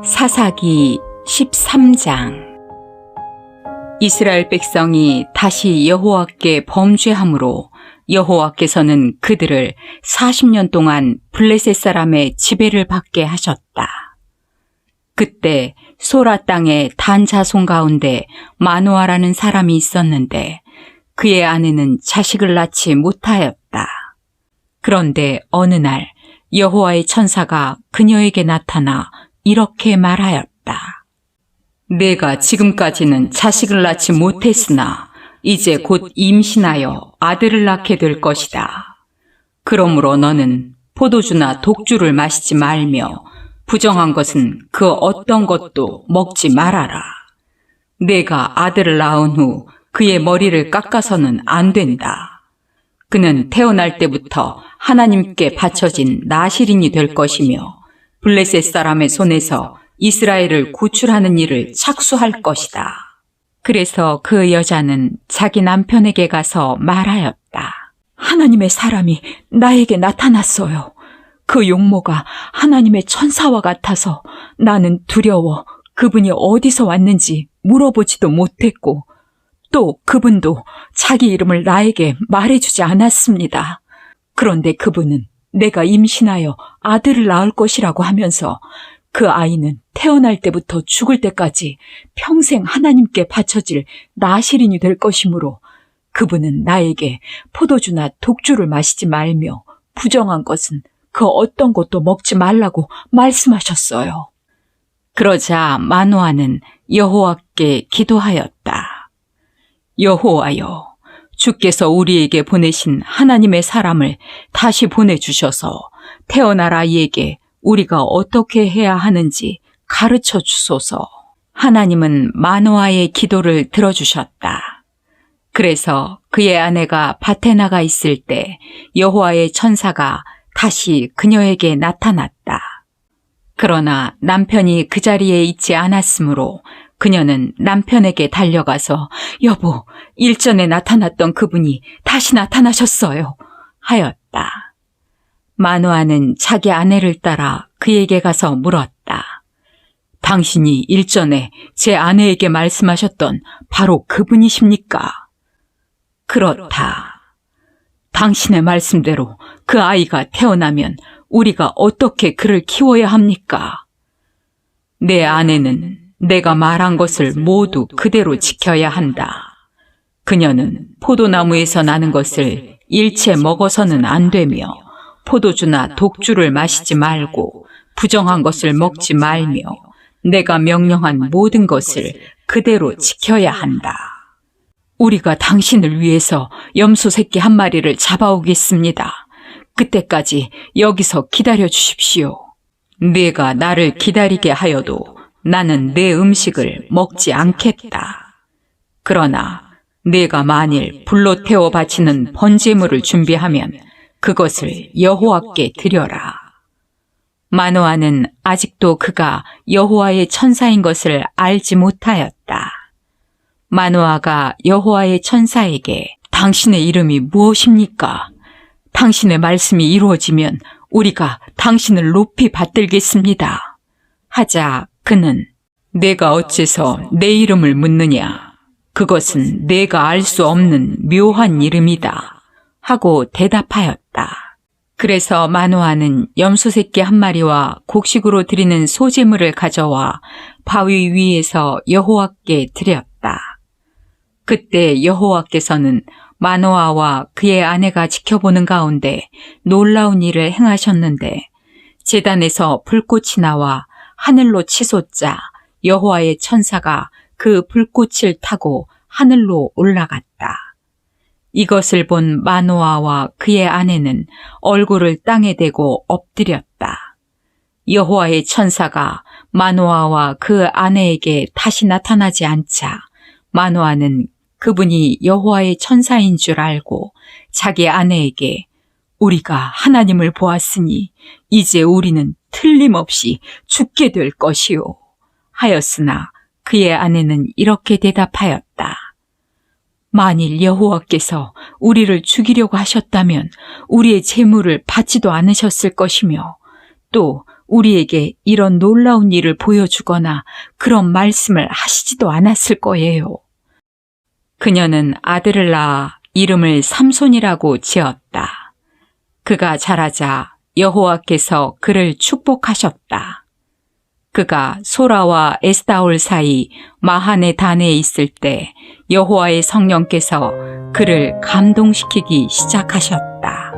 사사기 13장 이스라엘 백성이 다시 여호와께 범죄함으로 여호와께서는 그들을 40년 동안 블레셋 사람의 지배를 받게 하셨다. 그때 소라 땅의 단 자손 가운데 마노아라는 사람이 있었는데 그의 아내는 자식을 낳지 못하였다. 그런데 어느 날 여호와의 천사가 그녀에게 나타나 이렇게 말하였다. 내가 지금까지는 자식을 낳지 못했으나 이제 곧 임신하여 아들을 낳게 될 것이다. 그러므로 너는 포도주나 독주를 마시지 말며 부정한 것은 그 어떤 것도 먹지 말아라. 내가 아들을 낳은 후 그의 머리를 깎아서는 안 된다. 그는 태어날 때부터 하나님께 바쳐진 나시린이 될 것이며 블레셋 사람의 손에서 이스라엘을 구출하는 일을 착수할 것이다. 그래서 그 여자는 자기 남편에게 가서 말하였다. 하나님의 사람이 나에게 나타났어요. 그 용모가 하나님의 천사와 같아서 나는 두려워 그분이 어디서 왔는지 물어보지도 못했고 또 그분도 자기 이름을 나에게 말해주지 않았습니다. 그런데 그분은 내가 임신하여 아들을 낳을 것이라고 하면서 그 아이는 태어날 때부터 죽을 때까지 평생 하나님께 바쳐질 나시린이 될 것이므로 그분은 나에게 포도주나 독주를 마시지 말며 부정한 것은 그 어떤 것도 먹지 말라고 말씀하셨어요. 그러자 마노아는 여호와께 기도하였다. 여호와여, 주께서 우리에게 보내신 하나님의 사람을 다시 보내주셔서 태어날 아이에게 우리가 어떻게 해야 하는지 가르쳐 주소서. 하나님은 마노아의 기도를 들어주셨다. 그래서 그의 아내가 밭에 나가 있을 때 여호와의 천사가 다시 그녀에게 나타났다. 그러나 남편이 그 자리에 있지 않았으므로 그녀는 남편에게 달려가서 여보, 일전에 나타났던 그분이 다시 나타나셨어요. 하였다. 마노아는 자기 아내를 따라 그에게 가서 물었다. 당신이 일전에 제 아내에게 말씀하셨던 바로 그분이십니까? 그렇다. 당신의 말씀대로 그 아이가 태어나면 우리가 어떻게 그를 키워야 합니까? 내 아내는 내가 말한 것을 모두 그대로 지켜야 한다. 그녀는 포도나무에서 나는 것을 일체 먹어서는 안 되며 포도주나 독주를 마시지 말고 부정한 것을 먹지 말며 내가 명령한 모든 것을 그대로 지켜야 한다. 우리가 당신을 위해서 염소 새끼 한 마리를 잡아오겠습니다. 그때까지 여기서 기다려 주십시오. 네가 나를 기다리게 하여도 나는 내 음식을 먹지 않겠다. 그러나 네가 만일 불로 태워 바치는 번제물을 준비하면 그것을 여호와께 드려라. 마노아는 아직도 그가 여호와의 천사인 것을 알지 못하였다. 마노아가 여호와의 천사에게 당신의 이름이 무엇입니까? 당신의 말씀이 이루어지면 우리가 당신을 높이 받들겠습니다. 하자 그는 내가 어째서 내 이름을 묻느냐? 그것은 내가 알 수 없는 묘한 이름이다. 하고 대답하였다. 그래서 마노아는 염소 새끼 한 마리와 곡식으로 드리는 소재물을 가져와 바위 위에서 여호와께 드렸다. 그때 여호와께서는 마노아와 그의 아내가 지켜보는 가운데 놀라운 일을 행하셨는데 재단에서 불꽃이 나와 하늘로 치솟자 여호와의 천사가 그 불꽃을 타고 하늘로 올라갔다. 이것을 본 마노아와 그의 아내는 얼굴을 땅에 대고 엎드렸다. 여호와의 천사가 마노아와 그 아내에게 다시 나타나지 않자 마노아는 그분이 여호와의 천사인 줄 알고 자기 아내에게 우리가 하나님을 보았으니 이제 우리는 틀림없이 죽게 될 것이요. 하였으나 그의 아내는 이렇게 대답하였다. 만일 여호와께서 우리를 죽이려고 하셨다면 우리의 재물을 받지도 않으셨을 것이며 또 우리에게 이런 놀라운 일을 보여주거나 그런 말씀을 하시지도 않았을 거예요. 그녀는 아들을 낳아 이름을 삼손이라고 지었다. 그가 자라자 여호와께서 그를 축복하셨다. 그가 소라와 에스다올 사이 마하네 단에 있을 때 여호와의 성령께서 그를 감동시키기 시작하셨다.